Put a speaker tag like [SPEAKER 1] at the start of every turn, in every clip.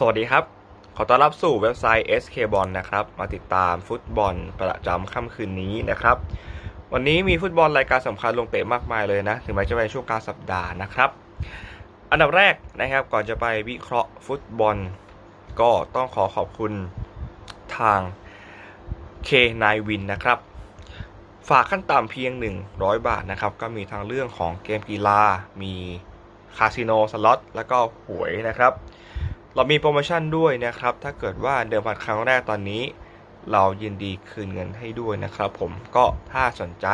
[SPEAKER 1] สวัสดีครับ ขอต้อนรับสู่เว็บไซต์ SK b o l นะครับ มาติดตามฟุตบอลประจำค่ำคืนนี้นะครับ วันนี้มีฟุตบอลรายการสำคัญลงเตะมากมายเลยนะ ถึงแม้จะเป็นช่วงกลารสัปดาห์นะครับ อันดับแรกนะครับ ก่อนจะไปวิเคราะห์ฟุตบอล ก็ต้องขอขอบคุณทาง K9 Win นะครับ ฝากขั้นต่ำเพียง 100 บาทนะครับ ก็มีทั้งเรื่องของเกมกีฬา มีคาสิโนสล็อต แล้วก็หวยนะครับ เรามีโปรโมชั่นด้วยนะครับ ถ้าเกิดว่าเดิมพันครั้งแรกตอนนี้ เรายินดีคืนเงินให้ด้วยนะครับผมก็ถ้าสนใจ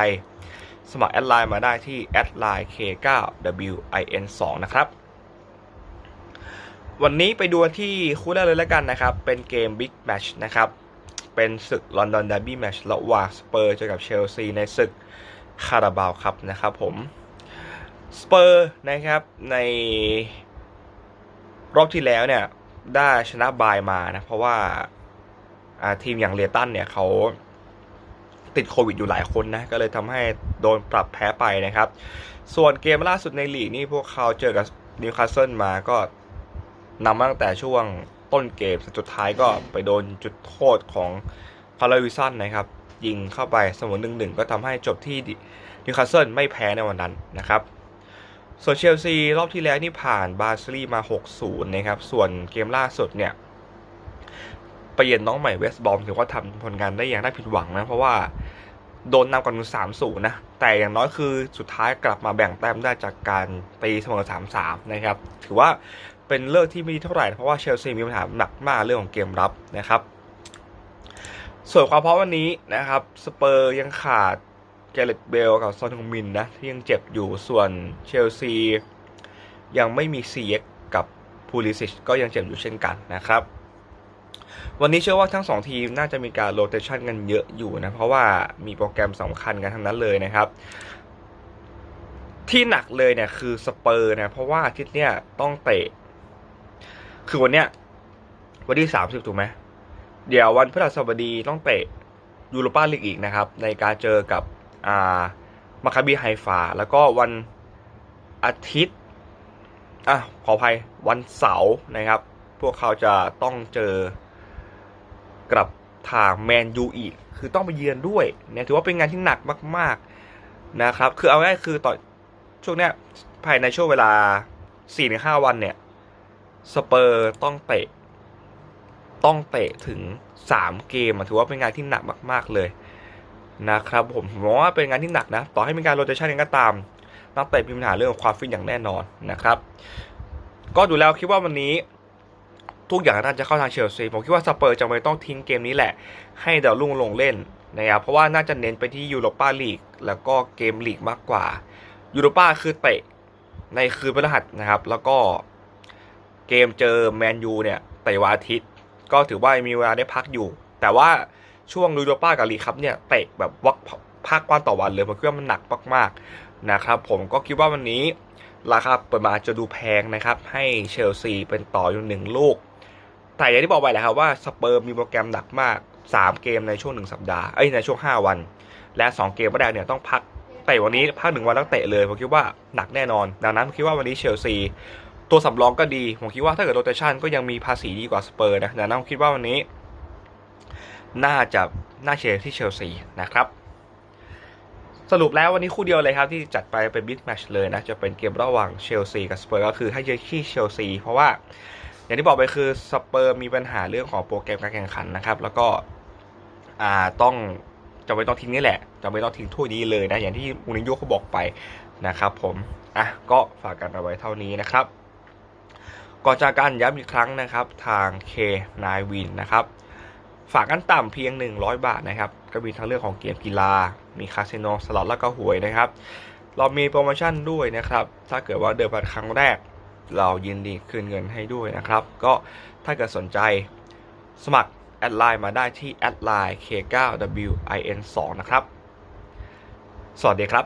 [SPEAKER 1] สมัครแอดไลน์มาได้ที่แอดไลน์ K9WIN2 นะครับ วันนี้ไปดูที่คู่แรกเลยแล้วกันนะครับ เป็นเกม Big Match นะครับ เป็นศึกลอนดอนเดอร์บี้แมชระหว่างสเปอร์เจอกับเชลซีในศึกคาราบาวครับนะครับผมสเปอร์นะครับใน รอบที่แล้วเนี่ยได้ชนะบายมานะเพราะว่าทีมอย่างเลตันเนี่ยเขาติดโควิดอยู่หลายคนนะ ก็เลยทำให้โดนปรับแพ้ไปนะครับ ส่วนเกมล่าสุดในลีกนี่พวกเขาเจอกับนิวคาสเซิลมาก็นำตั้งแต่ช่วงต้นเกมสุดท้ายก็ไปโดนจุดโทษของพาราวิสันนะครับ ยิงเข้าไปเสมอหนึ่งหนึ่งก็ทำให้จบที่นิวคาสเซิลไม่แพ้ในวันนั้นนะครับ ส่วนเชลซีรอบที่แล้วนี่ผ่านบาร์ซลีมา 6-0 นะครับ ส่วนเกมล่าสุดเนี่ยไปเยือนน้องใหม่เวสบอมถือว่าทำผลงานได้อย่างน่าผิดหวังนะ เพราะว่าโดนนำก่อนถึง3-0นะ แต่อย่างน้อยคือสุดท้ายกลับมาแบ่งแต้มได้จากการตีเสมอ3-3นะครับ ถือว่าเป็นเลิกที่ไม่ดีเท่าไหร่ เพราะว่าเชลซีมีปัญหาหนักมากเรื่องของเกมรับนะครับ ส่วนความพร้อมวันนี้นะครับสเปอร์ยังขาด เกเรตเบลกับซอนฮงมินนะที่ยังเจ็บอยู่ส่วนเชลซี ยังไม่มีซีเอ็กกับพูลิซิชก็ยังเจ็บอยู่เช่นกันนะครับ วันนี้เชื่อว่าทั้งสองทีมน่าจะมีการโรเตชันกันเยอะอยู่นะ เพราะว่ามีโปรแกรมสำคัญกันทั้งนั้นเลยนะครับ ที่หนักเลยเนี่ยคือสเปอร์นะเพราะว่าอาทิตย์เนี้ยต้องเตะ คือวันเนี้ยวันที่สามสิบถูกไหมเดี๋ยววันพฤหัสบดีต้องเตะยูโรปาลีกอีกนะครับ ในการเจอกับ อ่ามาคาบีไฮฟาแล้วก็วันอาทิตย์อะขออภัยวันเสาร์นะครับ พวกเขาจะต้องเจอกับทางแมนยูอีก คือต้องไปเยือนด้วยเนี่ยถือว่าเป็นงานที่หนักมาก ๆนะครับ คือเอาง่ายคือต่อช่วงเนี้ยภายในช่วงเวลา4-5วันเนี่ยสเปอร์ต้องเตะ ต้องเตะถึง 3 เกมถือว่าเป็นงานที่หนักมาก ๆ เลย นะครับผมผมมองว่าเป็นงานที่หนักนะ ต่อให้มีการโรเตชันยังก็ตาม นักเตะมีปัญหาเรื่องของความฟิตอย่างแน่นอนนะครับ ก็ดูแล้วคิดว่าวันนี้ทุกอย่างน่าจะเข้าทางเชลซีผมคิดว่าสเปอร์จะไม่ต้องทิ้งเกมนี้แหละ ให้ดาวรุ่งลงเล่นนะครับเพราะว่าน่าจะเน้นไปที่ยูโรปาลีกแล้วก็เกมลีกมากกว่ายูโรปาคือเตะในคืนพฤหัสนะครับ แล้วก็เกมเจอแมนยูเนี่ยเตะวันอาทิตย์ ก็ถือว่ามีเวลาได้พักอยู่ แต่ว่า ช่วงยูโรป้ากับลีครับเนี่ยเตะแบบวักพักวันต่อวันเลยผมคิดว่ามันหนักมากๆนะครับผมก็คิดว่าวันนี้ราคาเปิดมาจะดูแพงนะครับ ให้เชลซีเป็นต่ออยู่หนึ่งลูก แต่อย่างที่บอกไปแหละครับว่าสเปอร์มีโปรแกรมหนักมาก 3 เกมในช่วง 1 สัปดาห์เอ้ยในช่วง 5 วัน และ 2 เกมแรกเนี่ยต้องพักเตะวันนี้พักหนึ่งวันต้องเตะเลยผมคิดว่าหนักแน่นอน ดังนั้นผมคิดว่าวันนี้เชลซีตัวสำรองก็ดี ผมคิดว่าถ้าเกิดโรเตชันก็ยังมีภาษีดีกว่าสเปอร์นะดังนั้นผมคิดว่าวันนี้ น่าจะน่าเชียร์ที่เชลซีนะครับ สรุปแล้ววันนี้คู่เดียวเลยครับ ที่จัดไปเป็นบิ๊กแมชเลยนะ จะเป็นเกมระหว่างเชลซีกับสเปอร์ก็คือให้เชียร์ที่เชลซีเพราะว่า อย่างที่บอกไปคือสเปอร์มีปัญหาเรื่องของโปรแกรมการแข่งขันนะครับ แล้วก็อ่าต้องจะไม่ต้องทิ้งนี่แหละ จะไม่ต้องทิ้งถ้วยนี้เลยนะ อย่างที่มูนิโญ่เขาบอกไปนะครับผม อะ ก็ฝากกันเอาไว้เท่านี้นะครับ ก่อนจากกันย้ำอีกครั้งนะครับ ทาง K9 Win นะครับ ฝากกันต่ำเพียง 100 บาทนะครับ ก็มีทั้งเรื่องของเกมกีฬา มีคาสิโนสล็อตแล้วก็หวยนะครับ เรามีโปรโมชั่นด้วยนะครับ ถ้าเกิดว่าเดินผ่านครั้งแรก เรายินดีคืนเงินให้ด้วยนะครับ ก็ถ้าเกิดสนใจสมัครแอดไลน์มาได้ที่แอดไลน์ K9WIN2 นะครับ สวัสดีครับ